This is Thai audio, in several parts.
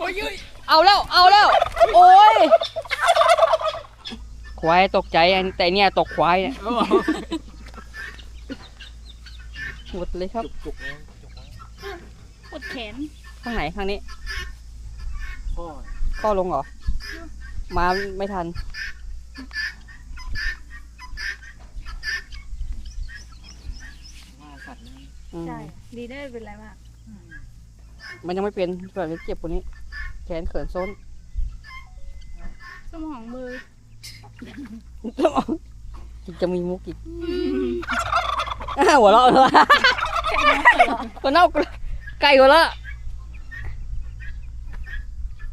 โอ้ยเอ้ยเอาแล้ว เอาแล้ว โอ้ย ควายตกใจอันแต่เนี่ยตกควายเนี่ยโอ้หมดเลยครับ จุกๆนะจุกไว้ปวดแขนข้างไหนข้างนี้พ่อข้อลงเหรอ มาไม่ทัน ว่าสัตว์นะอืม ใช่ ดีได้ไม่เป็นไรมาก มันยังไม่เป็นแบบเจ็บกว่านี้ แขนเขินส้นสมองมือจะมีมุกอีกอ้าวหัวเราะเลยคนเน่าไก่หัวเราะ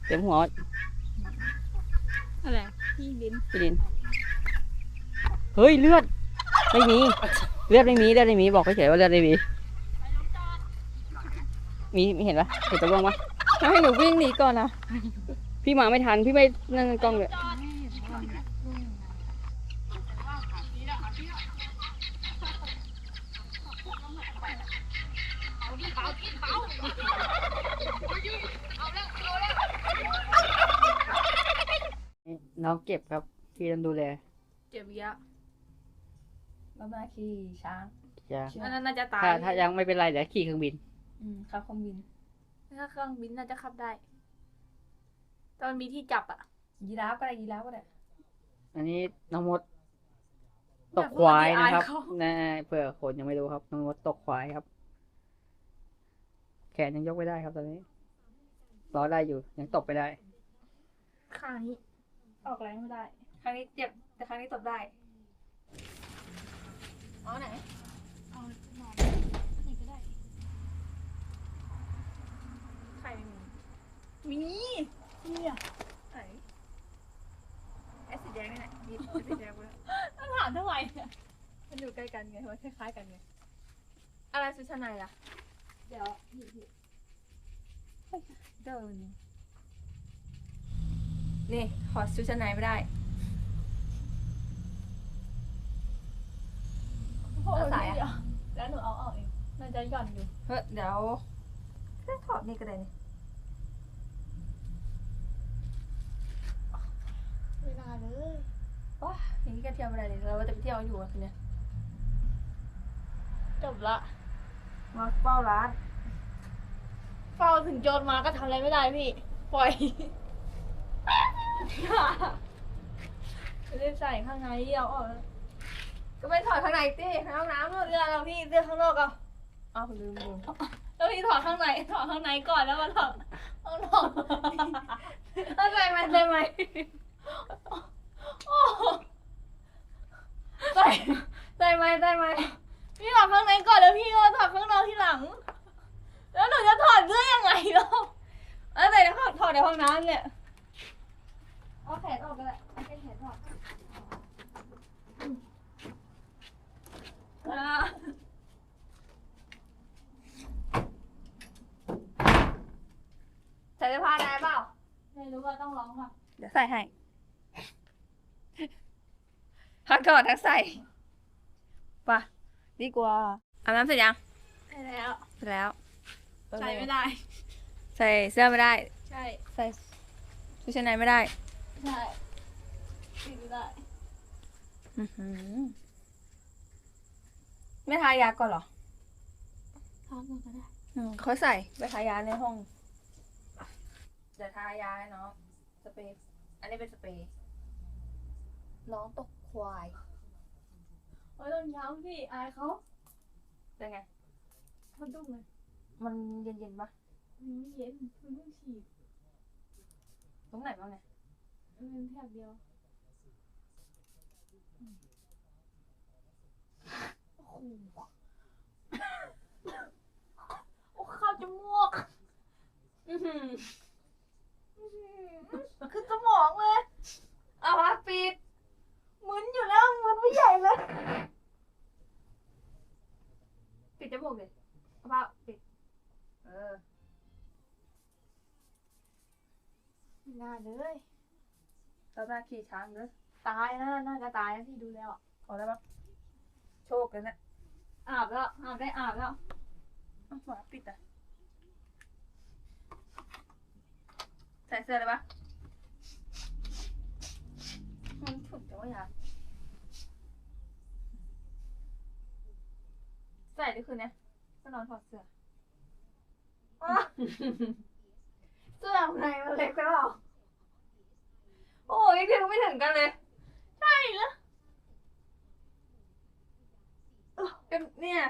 เต็มหัวอะไรพี่ลิ้นพี่ดิน เฮ้ยเลือด ไม่มี เลือดไม่มีเลือดไม่มี บอกเฉยๆว่าเลือดไม่มี มีมีเห็นปะเห็นตัวลงปะให้หนูวิ่งหนีก่อนนะพี่มาไม่ทันพี่ไม่นั่งกล้องเลยน้องเก็บครับพี่ต้องดูแลเจ็บเยอะแล้วมาขี่ช้างจะอันนั้นน่าจะตายถ้าถ้ายังไม่เป็นไรเดี๋ยวขี่เครื่องบิน อืมขับเครื่องบิน ถ้าเครื่องบินน่าจะขับได้ ตอนมีที่จับอะยีราฟก็ได้ยีราฟก็ได้ อันนี้น้องมดตกควายนะครับอยากพูดว่านะเผื่อคนยังไม่รู้ครับ น้องมดตกควายครับ แขนยังยกไม่ได้ครับตอนนี้ล้อได้อยู่ ยังตบไปได้ ข้างนี้ออกแรงไม่ได้ ครั้งนี้เจ็บ แต่ครั้งนี้ตบได้ อ๋อไหน เอาหนอนนี่ก็ได้ใครไม่มีมีเนี่ยไหนไอ้สีแดงนี่แหละมีสีแดงไปแล้วต้องถามเท่าไหร่เนี่ยมันอยู่ใกล้กันไงมันคล้ายๆกันไงอะไรชุชั้นล่ะ เดี๋ยวนี่นี่เดิน นี่ขอชุดชั้นในไม่ได้เอาสายอะแล้วหนูเอาออกเองน่าจะหย่อนอยู่ เฮ้ยเดี๋ยวแค่ถอดนี่ก็ได้นี่ ไม่ได้ เลยว้าอย่างนี้ก็เที่ยวไม่ได้เลยเราว่าจะไปเที่ยวอยู่อะคืนเนี้ยจบละมาเฝ้าร้านเฝ้าถึงโจรมาก็ทำอะไรไม่ได้พี่ ปล่อยไม่ได้ใส่ข้างในเอาออกแล้วก็ไม่ถอดข้างในสิห้องน้ำนู่นเสื้อเราพี่เสื้อข้างนอกเอาอ้าวลืมลืมแล้วพี่ถอดข้างในถอดข้างในก่อนแล้วมาถอดข้างนอกเอาใส่ไหมใส่ไหมโอ้โห ใส่ใส่ไหมใส่ไหมพี่ถอดข้างในก่อนแล้วพี่ก็ถอดข้างนอกทีหลัง แล้วหนูจะถอดเสื้อยังไงแล้วเอาใส่แล้วถอดในห้องน้ำเนี่ยเอาแขนออกก็ได้เอาแค่แขนออกอ่าใส่เสื้อผ้าได้เปล่าไม่รู้ว่าต้องร้องค่ะ เดี๋ยวใส่ให้ทั้ง ถอดทั้งใส่ไปะดีกว่าอาบน้ำเสร็จยังใช่แล้ว เสร็จแล้ว ใส่ไม่ได้ ใส่เสื้อไม่ได้ ใช่ ใส่ชุดชั้นในไม่ได้ ใช่ใส่ไม่ได้อื้อหือไม่ทายาก่อนเหรอทำมันก็ได้อืมเขาใส่ไปทายาในห้องเดี๋ยวทายาให้น้องสเปรย์อันนี้เป็นสเปรย์น้องตก ควาย โอ้ยต้องย้ำพี่อายเขาเป็นไงเขาดุ้งเลยมันเย็นๆปะมันไม่เย็นมันเพิ่งฉีดตรงไหนบ้างเนี่ยมันเป็นแถบเดียวโอ้โหโอ้เข้าจมูกอื้อหืออื้อหือคือสมองเลย เอาวะปิด มึนอยู่แล้วมึนไม่ใหญ่เลย ปิดจมูกเลยเอาผ้าปิด เออ ไม่ น่าเลยแล้วหน้าขี่ช้างเลยตายนะน่าจะตายนะพี่ดูแล้วอะพอได้ปะโชคเลยนะอาบแล้วอาบได้อาบแล้วเอาหัวปิดอะเสื้อเลยปะมันถุดจังวะยาใส่ดิคืนเนี้ยก็นอนถอดเสื้ออ้าวเสื้อในมันเล็กไปเปล่า โอ้ยยังถึงไม่ถึงกันเลย ใช่แล้วก็เนี่ย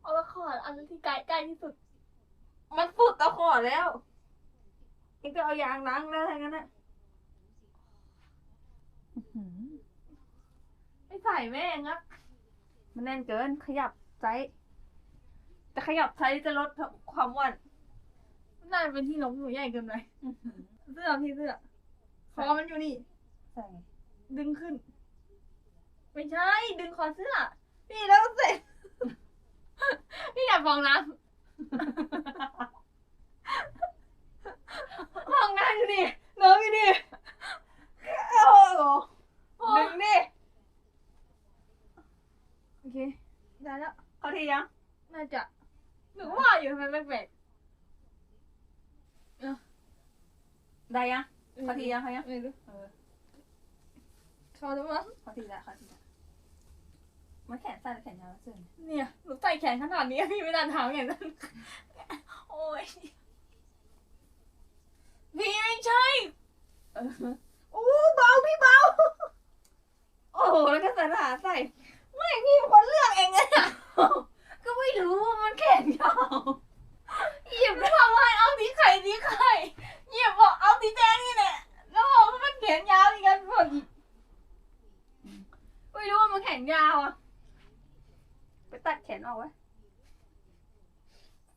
เอาละคอร์ดอันที่ใกล้ใกล้ที่สุด มันสุดตะขอแล้วเองก็เอายางล้างแล้วทั้งนั้นอะไม่ใส่แม่งอะมันแน่นเกิน ขยับไซส์จะขยับไซส์จะลดความอ้วนน่าจะเป็นที่นกหนูใหญ่เกินไปเสื้อพี่เสื้อ คอมันอยู่นี่ ใส่ดึงขึ้น ไม่ใช่ ดึงคอเสื้อ นี่แล้วเสร็จพี่อยากฟองน้ำห้องน้ำอยู่นี่น้องอยู่นี่โอ้โหดึงดิโอเค ได้แล้ว เข้าทียัง น่าจะหนูว่าอยู่ทำไมแปลกได้ยังๆ เข้าทียังเข้ายังไม่รู้เออเขาจะมั้งเข้าทีละเข้าทีละมันแขนสั้นหรือแขนยาวเสื้อเนี่ยเนี่ยหนูใส่แขนขนาดนี้พี่ไม่น่าถามอย่างนั้นโอ้ยพี่ไม่ใช่เออโอ้เบาพี่เบา โอ้โหแล้วก็ใส่หาใส่ ไม่พี่เป็นคนเลือกเองอะก็ไม่รู้ว่ามันแขนยาว หยิบแล้วบอกว่าเอาสีไข่สีไข่หยิบบอกเอาสีแดงนี่แหละแล้วบอกว่ามันแขนยาวอีกกันบอกอีก ไม่รู้ว่ามันแขนยาวอะ ไปตัดแขนออกไว้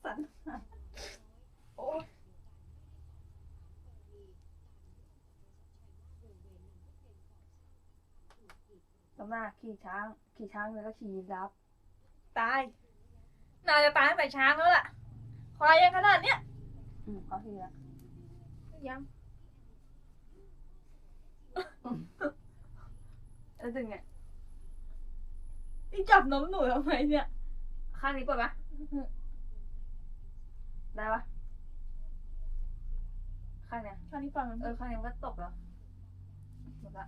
สั่นโอ้ยสำหน้าขี่ช้าง ขี่ช้างแล้วก็ขี่รับตายน่าจะตายตั้งแต่ช้างแล้วล่ะควายยังขนาดเนี้ยอืมเขาทีละยังแล้วดึงเนี่ยนี่จับนมหนูทำไมเนี่ย ข้างนี้ปวดปะ ได้ปะข้างเนี้ยข้างนี้ฟังมันเออข้างนี้มันก็ตกแล้วหมดละ